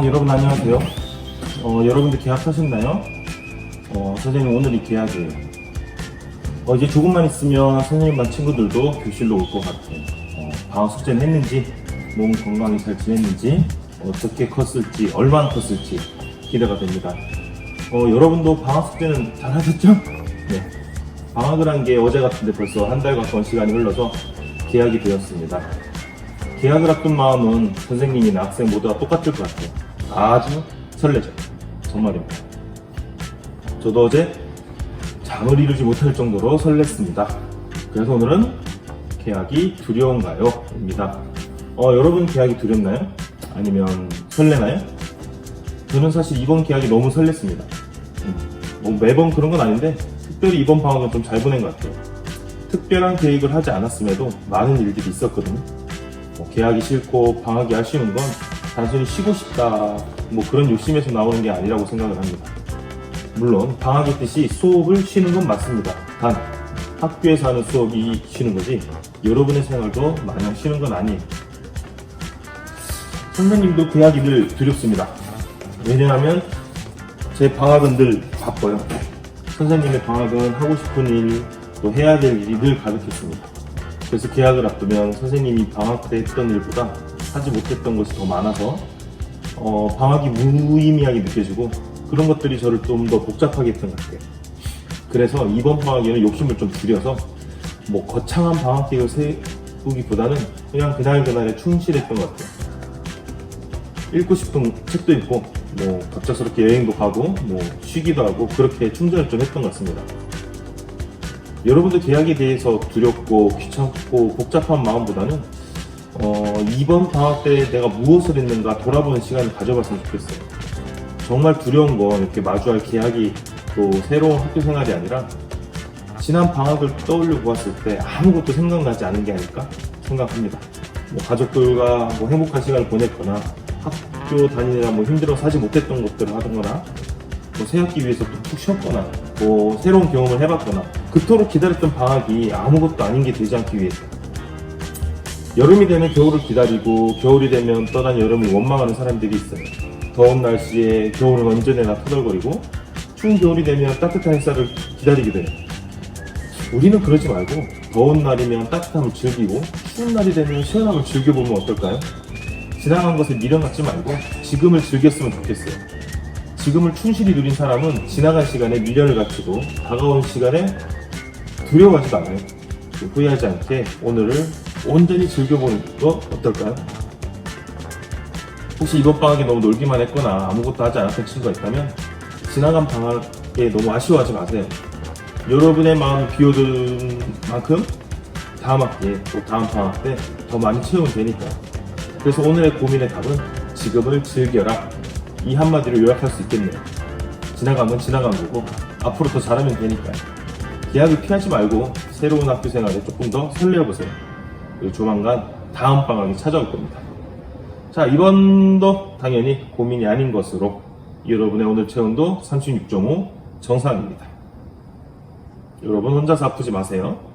여러분 안녕하세요. 어, 여러분들 계약하셨나요? 어, 선생님 오늘이 계약이에요. 어, 이제 조금만 있으면 선생님 반 친구들도 교실로 올 것 같아요. 어, 방학 숙제는 했는지, 몸 건강히 잘 지냈는지, 어떻게 컸을지, 얼마나 컸을지 기대가 됩니다. 어, 여러분도 방학 숙제는 잘 하셨죠? 네. 방학을 한 게 어제 같은데 벌써 한 달 가까운 시간이 흘러서 계약이 되었습니다. 계약을 앞둔 마음은 선생님이나 학생 모두가 똑같을 것 같아요. 아주 설레죠. 정말입니다. 저도 어제 잠을 이루지 못할 정도로 설렜습니다. 그래서 오늘은 계약이 두려운가요? 입니다. 어, 여러분 계약이 두렵나요? 아니면 설레나요? 저는 사실 이번 계약이 너무 설렜습니다. 음, 뭐 매번 그런 건 아닌데 특별히 이번 방학은 좀 잘 보낸 것 같아요. 특별한 계획을 하지 않았음에도 많은 일들이 있었거든요. 뭐 계약이 싫고 방학이 아쉬운 건 단순히 쉬고 싶다 뭐 그런 욕심에서 나오는 게 아니라고 생각을 합니다. 물론 방학의 뜻이 수업을 쉬는 건 맞습니다. 단 학교에서 하는 수업이 쉬는 거지 여러분의 생활도 마냥 쉬는 건 아니에요. 선생님도 계약이 늘 두렵습니다. 왜냐하면 제 방학은 늘 바빠요. 선생님의 방학은 하고 싶은 일, 또 해야 될 일이 늘 가득했습니다. 그래서 계약을 앞두면 선생님이 방학 때 했던 일보다 하지 못했던 것이 더 많아서 어, 방학이 무의미하게 느껴지고 그런 것들이 저를 좀 더 복잡하게 했던 것 같아요. 그래서 이번 방학에는 욕심을 좀 줄여서 뭐 거창한 방학 계획을 세우기보다는 그냥 그날 그날에 충실했던 것 같아요. 읽고 싶은 책도 읽고 뭐 갑작스럽게 여행도 가고 뭐 쉬기도 하고 그렇게 충전을 좀 했던 것 같습니다. 여러분들 계약에 대해서 두렵고 귀찮고 복잡한 마음보다는 어, 이번 방학 때 내가 무엇을 했는가 돌아보는 시간을 가져봤으면 좋겠어요. 정말 두려운 건 이렇게 마주할 계약이 또 새로운 학교 생활이 아니라 지난 방학을 떠올려 보았을 때 아무것도 생각나지 않은 게 아닐까 생각합니다. 뭐 가족들과 뭐 행복한 시간을 보냈거나 학교 다니느라 뭐 힘들어서 하지 못했던 것들을 하거나 뭐 새학기 위해서 또 푹 쉬었거나 뭐 새로운 경험을 해봤거나 그토록 기다렸던 방학이 아무것도 아닌 게 되지 않기 위해서 여름이 되면 겨울을 기다리고 겨울이 되면 떠난 여름을 원망하는 사람들이 있어요. 더운 날씨에 겨울은 언제나 터덜거리고 추운 겨울이 되면 따뜻한 햇살을 기다리게 돼요. 우리는 그러지 말고 더운 날이면 따뜻함을 즐기고 추운 날이 되면 시원함을 즐겨보면 어떨까요? 지나간 것을 미련받지 말고 지금을 즐겼으면 좋겠어요. 지금을 충실히 누린 사람은 지나간 시간에 미련을 갖추고 다가온 시간에 두려워하지도 않아요. 후회하지 않게 오늘을 온전히 즐겨보는 거 어떨까요? 혹시 이번 방학에 너무 놀기만 했거나 아무것도 하지 않았던 친구가 있다면 지나간 방학에 너무 아쉬워하지 마세요. 여러분의 마음이 비워둔 만큼 다음 학기에 또 다음 방학 때 더 많이 채우면 되니까요. 그래서 오늘의 고민의 답은 지금을 즐겨라. 이 한마디로 요약할 수 있겠네요. 지나간 건 지나간 거고 앞으로 더 잘하면 되니까요. 계약을 피하지 말고 새로운 학교 생활에 조금 더 설레어보세요. 조만간 다음 방학이 찾아올 겁니다. 자, 이번도 당연히 고민이 아닌 것으로 여러분의 오늘 체온도 36.5 정상입니다. 여러분 혼자서 아프지 마세요.